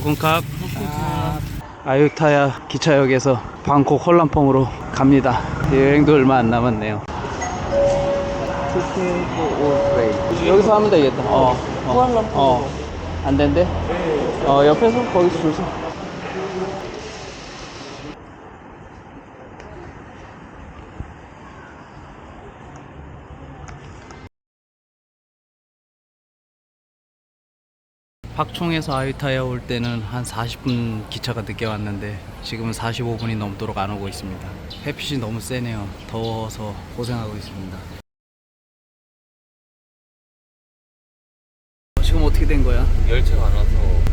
거군캅 아유타야 기차역에서 방콕 홀람퐁으로 갑니다 여행도 얼마 안 남았네요 여기서 하면 되겠다 어, 어, 어. 안 된대? 어 옆에서 거기서 줄 서. 박총에서 아유타야 올 때는 한 40분 기차가 늦게 왔는데 지금은 45분이 넘도록 안 오고 있습니다. 햇빛이 너무 세네요. 더워서 고생하고 있습니다. 지금 어떻게 된 거야? 열차가 안 와서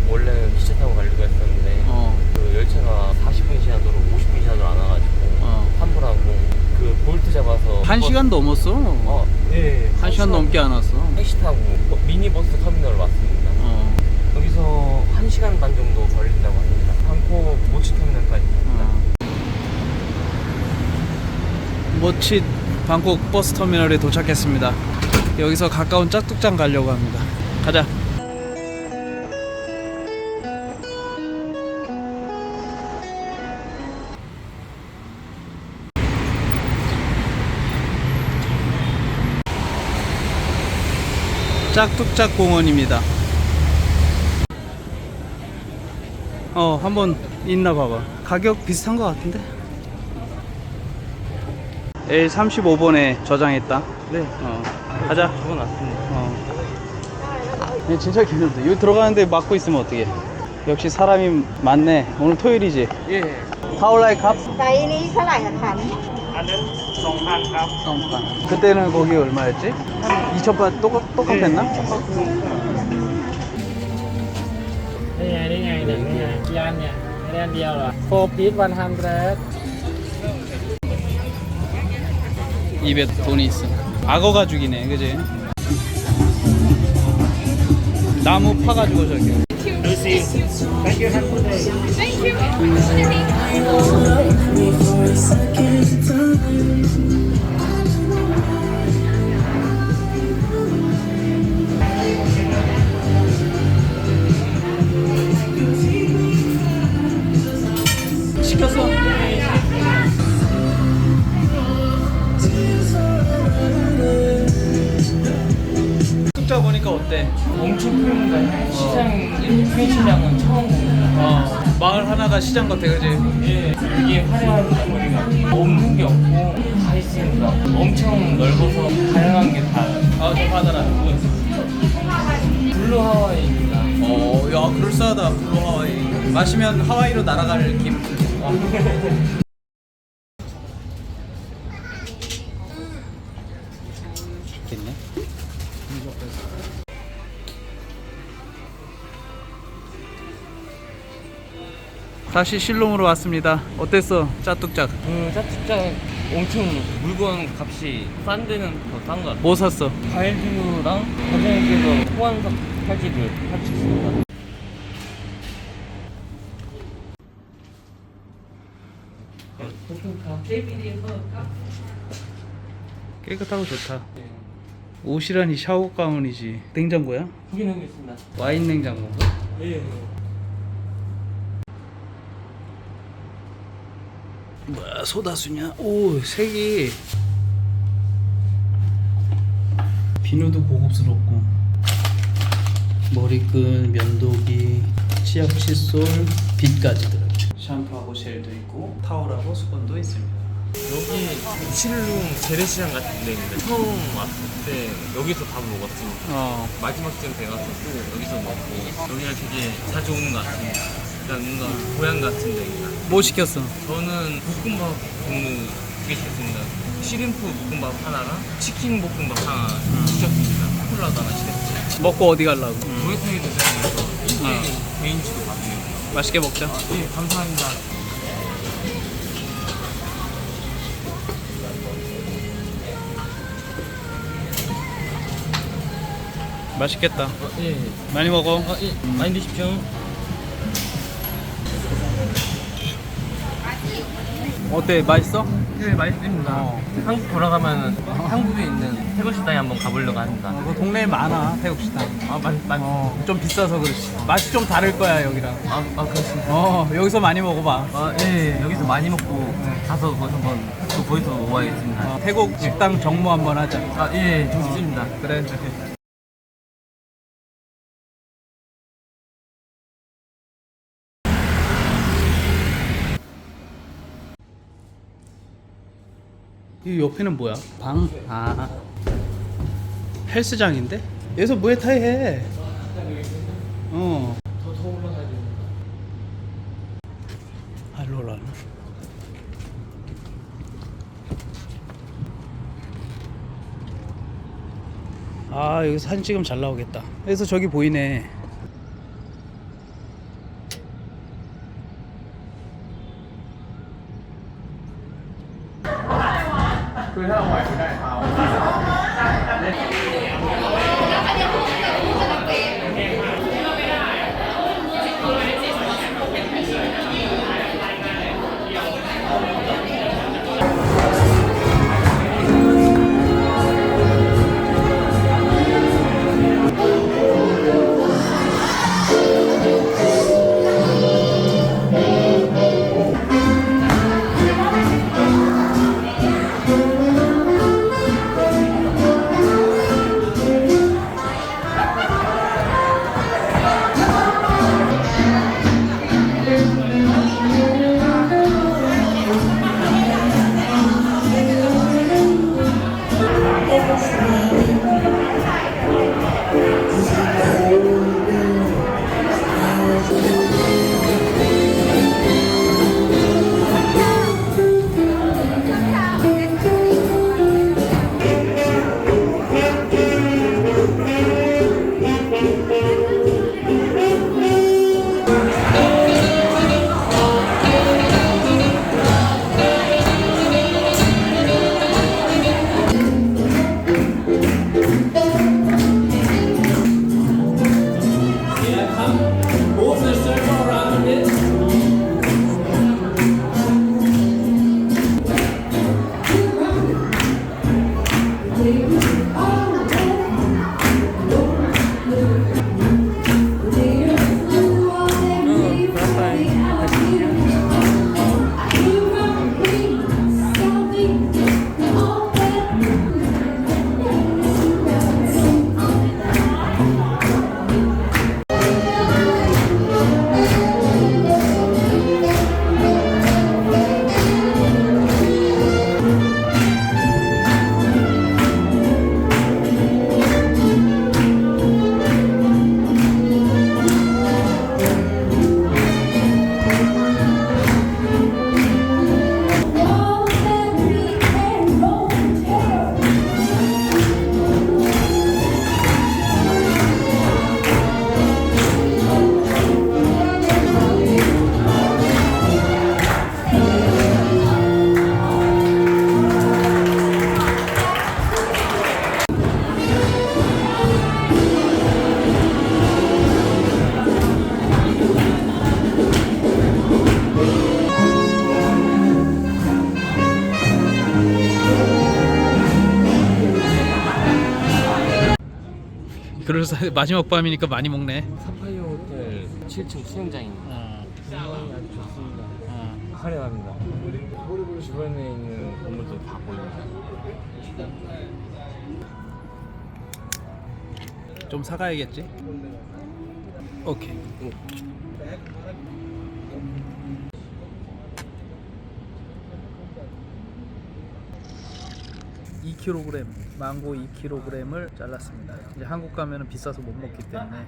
원래는 기차 타고 가려고 했었는데 어, 그 열차가 40분 지나도록 50분 지나도록 안 와가지고 어. 환불하고 그 볼트 잡아서 한 시간 넘었어. 어, 예. 한 시간 넘게 안 왔어. 택시 타고 버- 미니버스 터미널 왔습니다. 어, 여기서 한 시간 반 정도 걸린다고 합니다. 방콕 모치 터미널까지. 어. 모치 방콕 버스 터미널에 도착했습니다. 여기서 가까운 짝뚝장 가려고 합니다. 가자. 짝뚝짝 공원입니다. 어, 한번 있나 봐봐. 가격 비슷한 것 같은데? L35번에 저장했다. 네. 어, 가자. 적어놨습니다. 어. 얘 진짜 귀엽다. 여기 들어가는데 막고 있으면 어떡해. 역시 사람이 많네. 오늘 토요일이지. 예. How like cup? ไซส์นี้เท่าไหร่คะทัน 성판. 그때는 거기 얼마였지? 한 2,000바 똑같, 똑같았나? นี่ไงนี่ไงเนี่ ยนี่ไงกี่อันเนี่ยไม่ได้อันเดียวเหรอโฟพีทวันฮันเดรด 입에 돈이 있어. 악어 가죽이네, 그지? 나무 파가지고 저렇게. 시켰어. 어때? 엄청 큽니다. 시장, 이렇게 큰 시장은 처음 봅니다. 어, 마을 하나가 시장 같아, 그지? 예, 되게 화려한 거리가 없는 게 없고 다 있습니다. 엄청 넓어서 다양한 게 다. 아, 좀 하더라. 블루 하와이입니다. 어, 야, 그럴싸하다, 블루 하와이. 마시면 하와이로 날아갈 김. 있네. 다시 실롱으로 왔습니다. 어땠어, 짜뚝짝? 그 짜축장 엄청 물건 값이 싼 데는 더 싼 것 같아요. 뭐 샀어? 과일주랑 과장님께서 호환석 팔찌를 사주셨습니다. 깨끗하고 좋다. 옷이라니 샤워 가운이지. 냉장고야? 확인하겠습니다. 와인 냉장고인가? 예. 뭐야 소다수냐? 오 색이 비누도 고급스럽고 머리끈, 면도기, 치약 칫솔, 빗까지 들어있죠 샴푸하고 젤도 있고 타올하고 수건도 있습니다 여기 실룸 재래시장 같은 데인데 처음 왔을 때 여기서 밥을 먹었습니다. 어 마지막 쯤 돼갔었고 여기서 먹고 여기가 되게 자주 오는 것 같습니다. 일단 뭔가 고향 같은 데입니다. 뭐 시켰어? 저는 볶음밥 종류 두개 시켰습니다. 시림프 볶음밥 하나랑 치킨 볶음밥 하나 시켰습니다. 콜라도 하나 시켰습니다. 먹고 어디 가려고? 조회탕이 대장에서 아. 인제 개인치도 받네요. 맛있게 먹자 예, 감사합니다. 맛있겠다 어, 예, 예. 많이 먹어 어, 예. 많이 드십시오. 어때? 맛있어? 네, 맛있습니다. 어. 한국 돌아가면 한국에 있는 태국 식당에 한번 가보려고 합니다. 어, 그 동네에 많아 태국 식당. 아, 맛, 맛. 어, 좀 비싸서 그렇지. 맛이 좀 다를 거야 여기랑. 아, 아, 그렇습니다. 어, 여기서 많이 먹어봐. 아, 예, 예, 여기서 많이 먹고 가서 거기서 한번 또 거기서 먹어야겠습니다. 어, 태국 식당 정모 한번 하자. 아, 예, 좋습니다. 그래. 이 옆에는 뭐야? 방? 아 헬스장인데? 여기서 무에타이 해. 어. 더더 올라가야 돼. 알로 올라. 아 여기 사진 찍으면 잘 나오겠다. 그래서 저기 보이네. 对他的 그래서 마지막 밤이니까 많이 먹네. 사파이어 호텔 7층 수영장입니다. 어, 풍경이 아주 좋습니다. 어. 화려합니다. 주변에 있는 건물들 다 보여요. 좀 사가야겠지? 오케이. 2kg 망고 2kg을 잘랐습니다. 이제 한국 가면은 비싸서 못 먹기 때문에